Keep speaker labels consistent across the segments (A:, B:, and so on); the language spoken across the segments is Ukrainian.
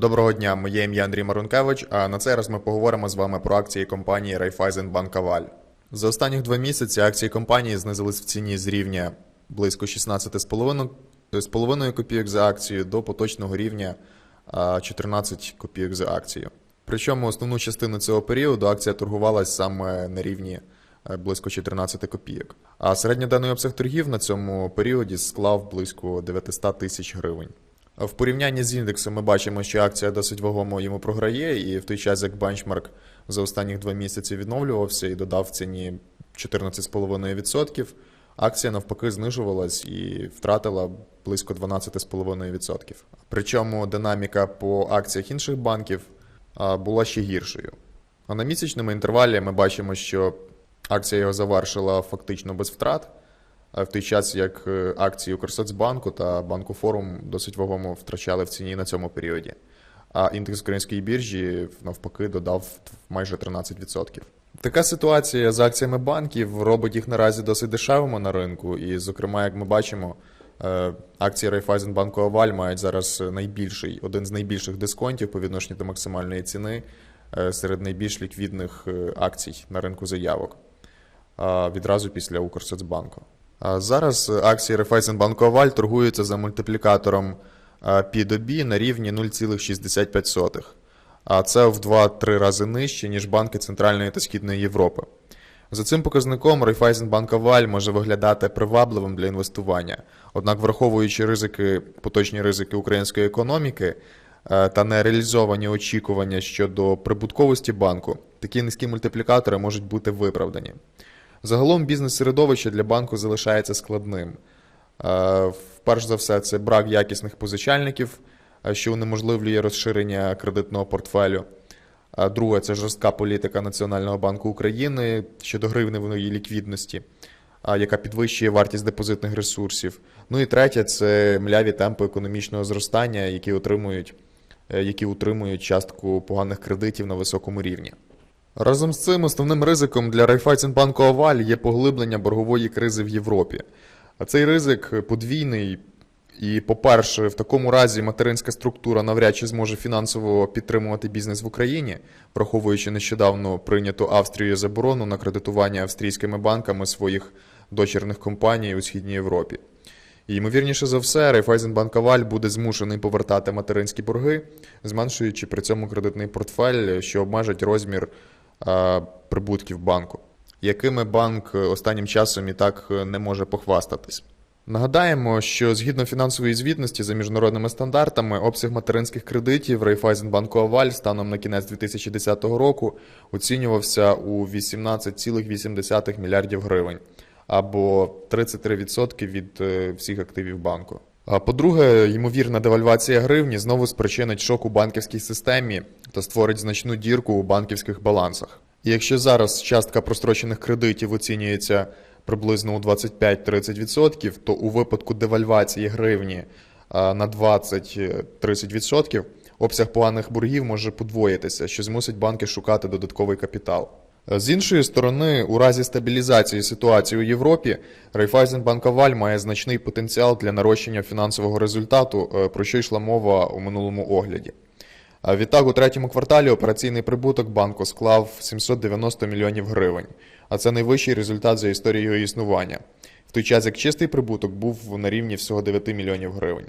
A: Доброго дня, моє ім'я Андрій Марункевич, а на цей раз ми поговоримо з вами про акції компанії Raiffeisenbank Aval. За останніх два місяці акції компанії знизились в ціні з рівня близько 16,5 копійок за акцію до поточного рівня а, 14 копійок за акцію. Причому основну частину цього періоду акція торгувалась саме на рівні е, близько 14 копійок. А середньоденний обсяг торгів на цьому періоді склав близько 900 тисяч гривень. В порівнянні з індексом ми бачимо, що акція досить вагомо йому програє, і в той час як бенчмарк за останніх два місяці відновлювався і додав ціні 14,5%, акція навпаки знижувалась і втратила близько 12,5%. Причому динаміка по акціях інших банків була ще гіршою. А на місячному інтервалі ми бачимо, що акція його завершила фактично без втрат. В той час як е, акції Укрсоцбанку та Банку Форум досить вагомо втрачали в ціні на цьому періоді. А індекс української біржі навпаки додав майже 13%. Така ситуація з акціями банків робить їх наразі досить дешевими на ринку. І, зокрема, як ми бачимо, е, акції Райфайзенбанку Аваль мають зараз найбільший, один з найбільших дисконтів по відношенню до максимальної ціни е, серед найбільш ліквідних акцій на ринку заявок відразу після Укрсоцбанку. Зараз акції Райфайзенбанку Аваль торгуються за мультиплікатором а, P/B на рівні 0,65. А це в 2-3 рази нижче, ніж банки Центральної та Східної Європи. За цим показником Райфайзенбанк Аваль може виглядати привабливим для інвестування. Однак, враховуючи ризики, поточні ризики української економіки е, та нереалізовані очікування щодо прибутковості банку, такі низькі мультиплікатори можуть бути виправдані. Загалом бізнес-середовище для банку залишається складним. Е, Перш за все, це брак якісних позичальників, е, що унеможливлює розширення кредитного портфелю. А Друге, це жорстка політика Національного банку України щодо гривневої ліквідності, яка підвищує вартість депозитних ресурсів. Ну і третє, це мляві темпи економічного зростання, які отримують, е, які утримують частку поганих кредитів на високому рівні. Разом з цим основним ризиком для Райфайзенбанку Аваль є поглиблення боргової кризи в Європі. А цей ризик подвійний. І, по-перше, в такому разі материнська структура навряд чи зможе фінансово підтримувати бізнес в Україні, враховуючи нещодавно прийняту Австрією заборону на кредитування австрійськими банками своїх дочірних компаній у Східній Європі. І, ймовірніше за все, Райфайзенбанк Аваль буде змушений повертати материнські борги, зменшуючи при цьому кредитний портфель, що обмежить розмір прибутків банку, якими банк останнім часом і так не може похвастатись. Нагадаємо, що згідно фінансової звітності за міжнародними стандартами, обсяг материнських кредитів Райфайзенбанку Аваль станом на кінець 2010 року оцінювався у 18,8 мільярдів гривень, або 33% від е, всіх активів банку. По-друге, ймовірна девальвація гривні знову спричинить шок у банківській системі та створить значну дірку у банківських балансах. І якщо зараз частка прострочених кредитів оцінюється приблизно у 25-30%, то у випадку девальвації гривні на 20-30% обсяг поганих боргів може подвоїтися, що змусить банки шукати додатковий капітал. З іншої сторони, у разі стабілізації ситуації у Європі, Райфайзенбанк Аваль має значний потенціал для нарощення фінансового результату, е, про що йшла мова у минулому огляді. Відтак, у третьому кварталі операційний прибуток банку склав 790 мільйонів гривень, а це найвищий результат за історію його існування, в той час як чистий прибуток був на рівні всього 9 мільйонів гривень.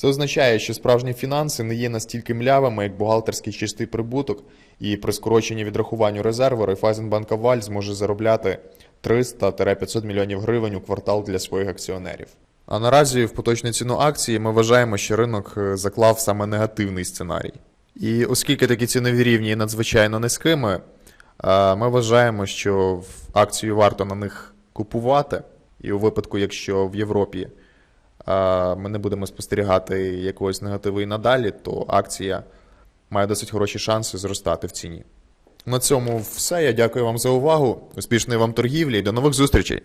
A: Це означає, що справжні фінанси не є настільки млявими, як бухгалтерський чистий прибуток, і при скороченні відрахуванню резерву Райфайзенбанк Аваль зможе заробляти 300-500 мільйонів гривень у квартал для своїх акціонерів. А наразі в поточну ціну акції ми вважаємо, що ринок е, заклав саме негативний сценарій. І оскільки такі цінові рівні надзвичайно низькими, е, ми вважаємо, що в акцію варто на них купувати. І у випадку, якщо в Європі ми не будемо спостерігати якогось негативу і надалі, то акція має досить хороші шанси зростати в ціні. На цьому все. Я дякую вам за увагу. Успішної вам торгівлі і до нових зустрічей!